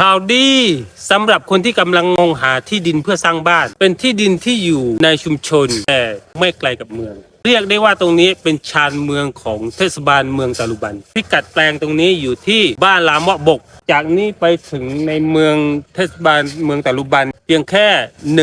ข่าวดีสำหรับคนที่กำลังมองหาที่ดินเพื่อสร้างบ้าน เป็นที่ดินที่อยู่ในชุมชน แต่ไม่ไกลกับเมือง เรียกได้ว่าตรงนี้เป็นชานเมืองของเทศบาลเมืองตาลุบันพิกัดแปลงตรงนี้อยู่ที่บ้านลามะบก จากนี้ไปถึงในเมืองเทศบาลเมืองตาลุบัน เพียงแค่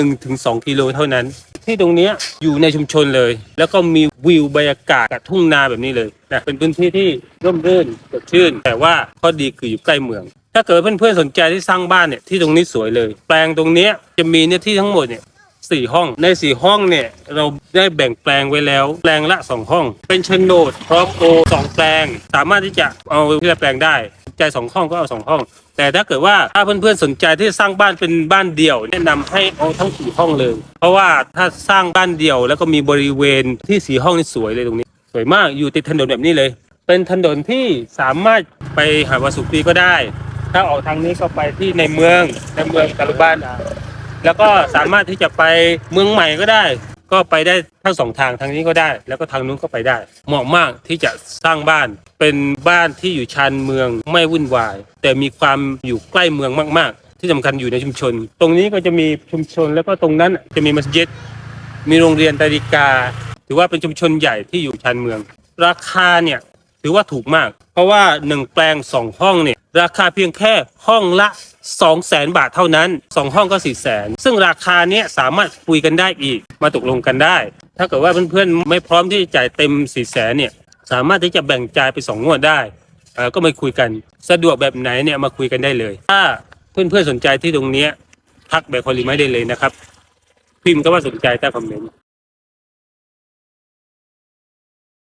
1-2ถึง2กิโลเท่านั้น ที่ตรงนี้อยู่ในชุมชนเลย แล้วก็มีวิวบรรยากาศกับทุ่งนาแบบนี้เลยนะเป็นพื้นที่ที่ร่มรื่นสดชื่น แต่ว่าข้อดีคืออยู่ใกล้เมือง ถ้าเกิดเพื่อนๆสนใจที่สร้างบ้านเนี่ยที่ตรงนี้สวยเลย แปลงตรงเนี้ยจะมีเนี่ยที่ทั้งหมดเนี่ยสี่ห้องในสี่ห้องเนี่ยเราได้แบ่งแปลงไว้แล้ว แปลงละสองห้อง เป็นโฉนดพร้อมโอสองแปลง สามารถที่จะเอาที่ละแปลงได้ใจสองห้องก็เอาสองห้อง แต่ถ้าเกิดว่าถ้าเพื่อนๆสนใจที่จะสร้างบ้านเป็นบ้านเดี่ยว แนะนำให้เอาทั้งสี่ห้องเลย เพราะว่าถ้าสร้างบ้านเดี่ยว แล้วก็มีบริเวณที่สี่ห้องนี่สวยเลยตรงนี้ สวยมากอยู่ติดถนนแบบนี้เลย เป็นถนนที่สามารถไปหาวาสุปีก็ได้ ถ้าออกทางนี้ก็ไปที่ในเมืองในเมืองกาลุบ้านแล้วก็สามารถที่จะไปเมืองใหม่ก็ได้ ก็ไปได้ทั้งสองทางทางนี้ก็ได้ แล้วก็ทางนู้นก็ไปได้ เหมาะมากที่จะสร้างบ้าน เป็นบ้านที่อยู่ชานเมืองไม่วุ่นวาย แต่มีความอยู่ใกล้เมืองมาก ๆ ที่สำคัญอยู่ในชุมชน ตรงนี้ก็จะมีชุมชนแล้วก็ตรงนั้นจะมีมัสยิดมีโรงเรียนตาริกา ถือว่าเป็นชุมชนใหญ่ที่อยู่ชานเมือง ราคาเนี่ยถือว่าถูกมาก เพราะว่าหนึ่งแปลงสองห้องเนี่ย ราคาเพียงแค่ห้องละ 2 0 0แสนบาทเท่านั้นสองห้องก็ 4 0 0แสนซึ่งราคาเนี้ยสามารถคุยกันได้อีกมาตกลงกันได้ ถ้าเกิดว่าเพื่อนๆไม่พร้อมที่จะจ่ายเต็ม 4 0 0แสนเนี่ยสามารถที่จะแบ่งจ่ายไปสองงวดได้ก็มาคุยกันสะดวกแบบไหนเนี่ยมาคุยกันได้เลย ถ้าเพื่อนๆสนใจที่ตรงเนี้ยทักแบบคอลิไม่ได้เลยนะครับ พิมพ์ก็ว่าสนใจใต้คอมเมนต์